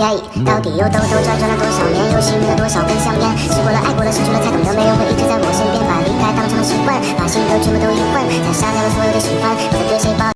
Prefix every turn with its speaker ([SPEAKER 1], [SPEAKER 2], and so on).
[SPEAKER 1] 到底又兜兜转转了多少年，又熄灭了多少根香烟？试过了，爱过了，失去了，才懂得。没人会一直在我身边，把离开当成了习惯，把心得全部都遗。换才杀掉了所有的喜欢。